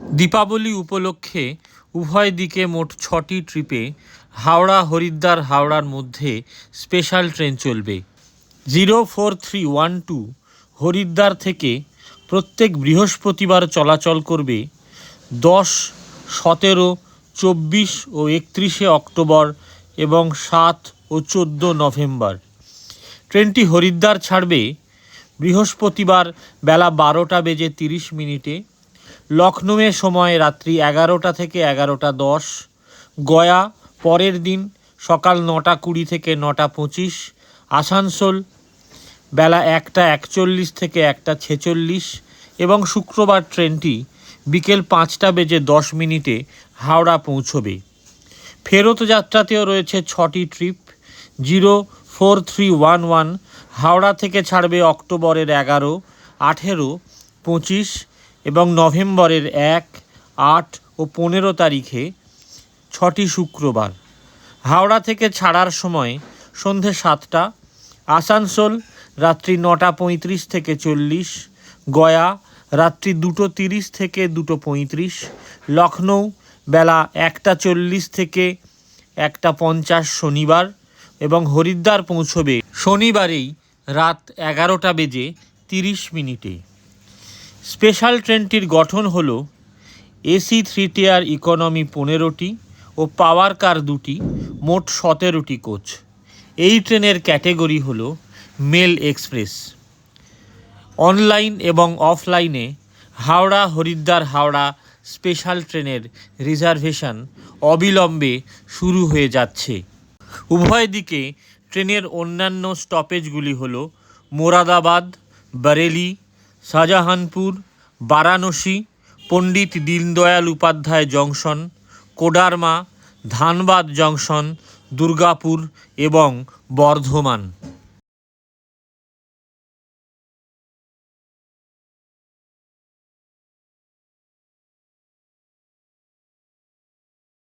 দীপাবলি উপলক্ষে উভয় দিকে মোট ছটি ট্রিপে হাওড়া হরিদ্বার হাওড়ার মধ্যে স্পেশাল ট্রেন চলবে। Zero four three one two Haridwar থেকে প্রত্যেক বৃহস্পতিবার চলাচল করবে দশ, সতেরো, চব্বিশ ও একত্রিশে অক্টোবর এবং সাত ও চোদ্দ নভেম্বর। ট্রেনটি হরিদ্বার ছাড়বে বৃহস্পতিবার বেলা বারোটা বেজে তিরিশ মিনিটে লখনৌয়ে সময় রাত্রি এগারোটা থেকে এগারোটা দশ, গয়া পরের দিন সকাল নটা কুড়ি থেকে নটা পঁচিশ, আসানসোল বেলা একটা একচল্লিশ থেকে একটা ছেচল্লিশ এবং শুক্রবার ট্রেনটি বিকেল পাঁচটা বেজে দশ মিনিটে হাওড়া পৌঁছবে। ফেরত যাত্রাতেও রয়েছে ছটি trip, zero four three one one, Howrah থেকে ছাড়বে অক্টোবরের এগারো, আঠেরো, পঁচিশ এবং নভেম্বরের এক, আট ও পনেরো তারিখে ছটি শুক্রবার। হাওড়া থেকে ছাড়ার সময় সন্ধে সাতটা, আসানসোল রাত্রি নটা পঁয়ত্রিশ থেকে চল্লিশ, গয়া রাত্রি দুটো তিরিশ থেকে দুটো পঁয়ত্রিশ লখনৌ বেলা একটা চল্লিশ থেকে একটা পঞ্চাশ শনিবার এবং হরিদ্বার পৌঁছবে শনিবারেই রাত এগারোটা বেজে তিরিশ মিনিটে। স্পেশাল ট্রেনটির গঠন হল এসি থ্রি টিয়ার ইকোনমি পনেরোটি ও পাওয়ার কার দুটি, মোট সতেরোটি কোচ। এই ট্রেনের ক্যাটেগরি হল মেল এক্সপ্রেস। অনলাইন এবং অফলাইনে হাওড়া, হরিদ্বার, হাওড়া স্পেশাল ট্রেনের রিজার্ভেশন অবিলম্বে শুরু হয়ে যাচ্ছে। উভয় দিকে ট্রেনের অন্যান্য স্টপেজগুলি হল মোরাদাবাদ বরেলি শাহজাহানপুর বারাণসী পণ্ডিত দীনদয়াল উপাধ্যায় জংশন কোডারমা ধানবাদ জংশন দুর্গাপুর এবং বর্ধমান।